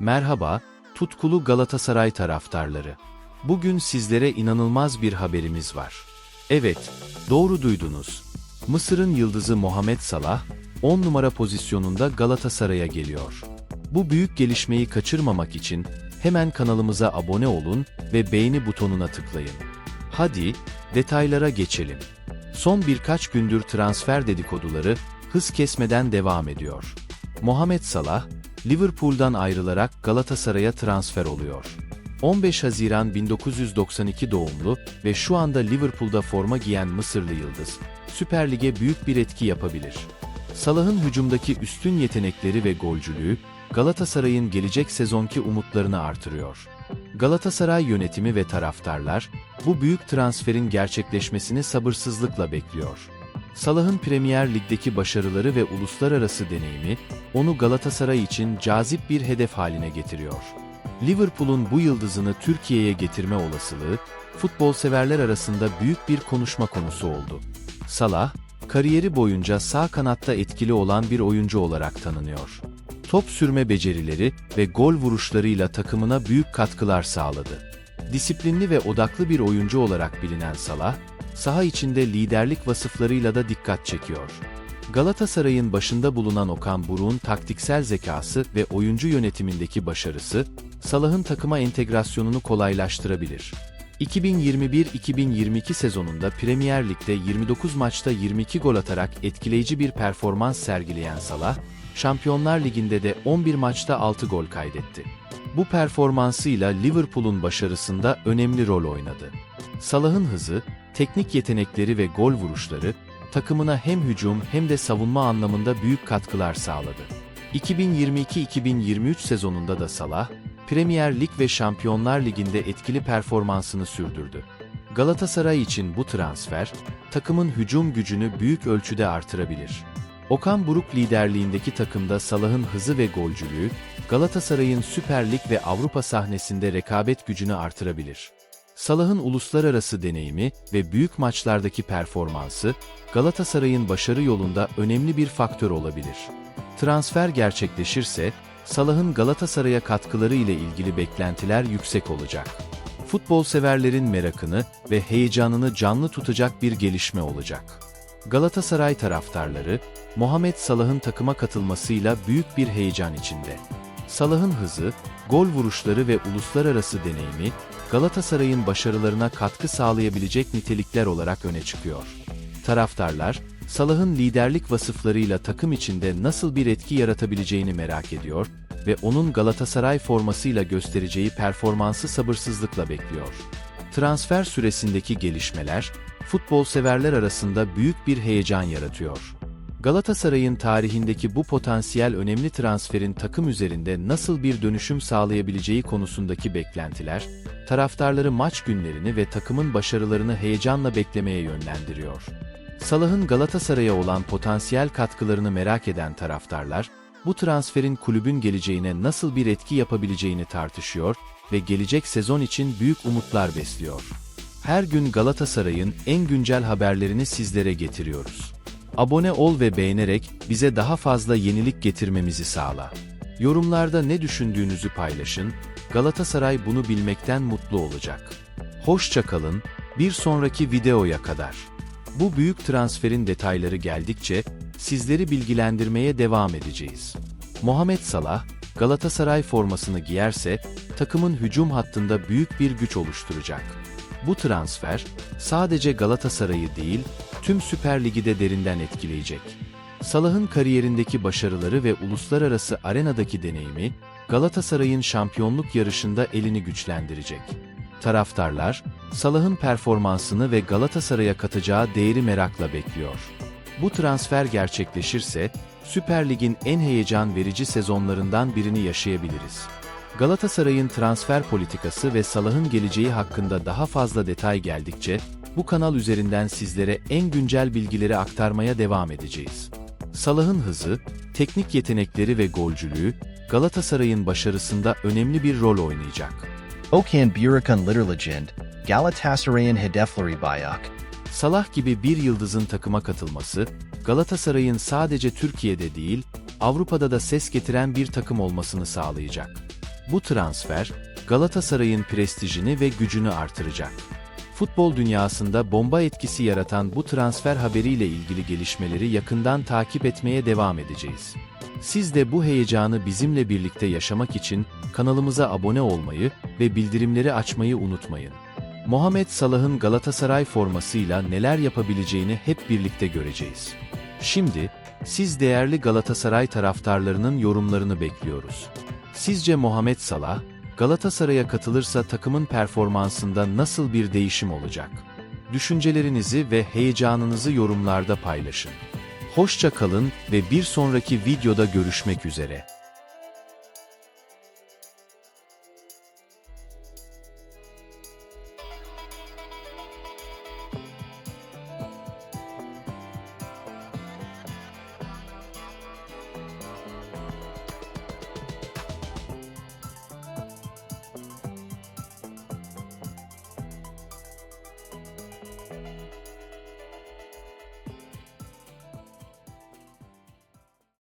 Merhaba, tutkulu Galatasaray taraftarları. Bugün sizlere inanılmaz bir haberimiz var. Evet, doğru duydunuz. Mısır'ın yıldızı Muhammed Salah, 10 numara pozisyonunda Galatasaray'a geliyor. Bu büyük gelişmeyi kaçırmamak için hemen kanalımıza abone olun ve beğeni butonuna tıklayın. Hadi, detaylara geçelim. Son birkaç gündür transfer dedikoduları hız kesmeden devam ediyor. Muhammed Salah, Liverpool'dan ayrılarak Galatasaray'a transfer oluyor. 15 Haziran 1992 doğumlu ve şu anda Liverpool'da forma giyen Mısırlı yıldız, Süper Lig'e büyük bir etki yapabilir. Salah'ın hücumdaki üstün yetenekleri ve golcülüğü, Galatasaray'ın gelecek sezonki umutlarını artırıyor. Galatasaray yönetimi ve taraftarlar, bu büyük transferin gerçekleşmesini sabırsızlıkla bekliyor. Salah'ın Premier Lig'deki başarıları ve uluslararası deneyimi, onu Galatasaray için cazip bir hedef haline getiriyor. Liverpool'un bu yıldızını Türkiye'ye getirme olasılığı, futbol severler arasında büyük bir konuşma konusu oldu. Salah, kariyeri boyunca sağ kanatta etkili olan bir oyuncu olarak tanınıyor. Top sürme becerileri ve gol vuruşlarıyla takımına büyük katkılar sağladı. Disiplinli ve odaklı bir oyuncu olarak bilinen Salah, saha içinde liderlik vasıflarıyla da dikkat çekiyor. Galatasaray'ın başında bulunan Okan Buruk'un taktiksel zekası ve oyuncu yönetimindeki başarısı, Salah'ın takıma entegrasyonunu kolaylaştırabilir. 2021-2022 sezonunda Premier Lig'de 29 maçta 22 gol atarak etkileyici bir performans sergileyen Salah, Şampiyonlar Ligi'nde de 11 maçta 6 gol kaydetti. Bu performansıyla Liverpool'un başarısında önemli rol oynadı. Salah'ın hızı, teknik yetenekleri ve gol vuruşları, takımına hem hücum hem de savunma anlamında büyük katkılar sağladı. 2022-2023 sezonunda da Salah, Premier Lig ve Şampiyonlar Ligi'nde etkili performansını sürdürdü. Galatasaray için bu transfer, takımın hücum gücünü büyük ölçüde artırabilir. Okan Buruk liderliğindeki takımda Salah'ın hızı ve golcülüğü, Galatasaray'ın Süper Lig ve Avrupa sahnesinde rekabet gücünü artırabilir. Salah'ın uluslararası deneyimi ve büyük maçlardaki performansı, Galatasaray'ın başarı yolunda önemli bir faktör olabilir. Transfer gerçekleşirse, Salah'ın Galatasaray'a katkıları ile ilgili beklentiler yüksek olacak. Futbol severlerin merakını ve heyecanını canlı tutacak bir gelişme olacak. Galatasaray taraftarları, Muhammed Salah'ın takıma katılmasıyla büyük bir heyecan içinde. Salah'ın hızı, gol vuruşları ve uluslararası deneyimi, Galatasaray'ın başarılarına katkı sağlayabilecek nitelikler olarak öne çıkıyor. Taraftarlar, Salah'ın liderlik vasıflarıyla takım içinde nasıl bir etki yaratabileceğini merak ediyor ve onun Galatasaray formasıyla göstereceği performansı sabırsızlıkla bekliyor. Transfer süresindeki gelişmeler, futbol severler arasında büyük bir heyecan yaratıyor. Galatasaray'ın tarihindeki bu potansiyel önemli transferin takım üzerinde nasıl bir dönüşüm sağlayabileceği konusundaki beklentiler, taraftarları maç günlerini ve takımın başarılarını heyecanla beklemeye yönlendiriyor. Salah'ın Galatasaray'a olan potansiyel katkılarını merak eden taraftarlar, bu transferin kulübün geleceğine nasıl bir etki yapabileceğini tartışıyor ve gelecek sezon için büyük umutlar besliyor. Her gün Galatasaray'ın en güncel haberlerini sizlere getiriyoruz. Abone ol ve beğenerek bize daha fazla yenilik getirmemizi sağla. Yorumlarda ne düşündüğünüzü paylaşın, Galatasaray bunu bilmekten mutlu olacak. Hoşça kalın, bir sonraki videoya kadar. Bu büyük transferin detayları geldikçe sizleri bilgilendirmeye devam edeceğiz. Muhammed Salah, Galatasaray formasını giyerse takımın hücum hattında büyük bir güç oluşturacak. Bu transfer sadece Galatasaray'ı değil, tüm Süper Lig'i de derinden etkileyecek. Salah'ın kariyerindeki başarıları ve uluslararası arenadaki deneyimi, Galatasaray'ın şampiyonluk yarışında elini güçlendirecek. Taraftarlar, Salah'ın performansını ve Galatasaray'a katacağı değeri merakla bekliyor. Bu transfer gerçekleşirse, Süper Lig'in en heyecan verici sezonlarından birini yaşayabiliriz. Galatasaray'ın transfer politikası ve Salah'ın geleceği hakkında daha fazla detay geldikçe, bu kanal üzerinden sizlere en güncel bilgileri aktarmaya devam edeceğiz. Salah'ın hızı, teknik yetenekleri ve golcülüğü, Galatasaray'ın başarısında önemli bir rol oynayacak. Okan Buruk'un Litter Legend, Galatasaray'ın hedefleri bayak. Salah gibi bir yıldızın takıma katılması, Galatasaray'ın sadece Türkiye'de değil, Avrupa'da da ses getiren bir takım olmasını sağlayacak. Bu transfer, Galatasaray'ın prestijini ve gücünü artıracak. Futbol dünyasında bomba etkisi yaratan bu transfer haberiyle ilgili gelişmeleri yakından takip etmeye devam edeceğiz. Siz de bu heyecanı bizimle birlikte yaşamak için kanalımıza abone olmayı ve bildirimleri açmayı unutmayın. Muhammed Salah'ın Galatasaray formasıyla neler yapabileceğini hep birlikte göreceğiz. Şimdi, siz değerli Galatasaray taraftarlarının yorumlarını bekliyoruz. Sizce Muhammed Salah, Galatasaray'a katılırsa takımın performansında nasıl bir değişim olacak? Düşüncelerinizi ve heyecanınızı yorumlarda paylaşın. Hoşça kalın ve bir sonraki videoda görüşmek üzere.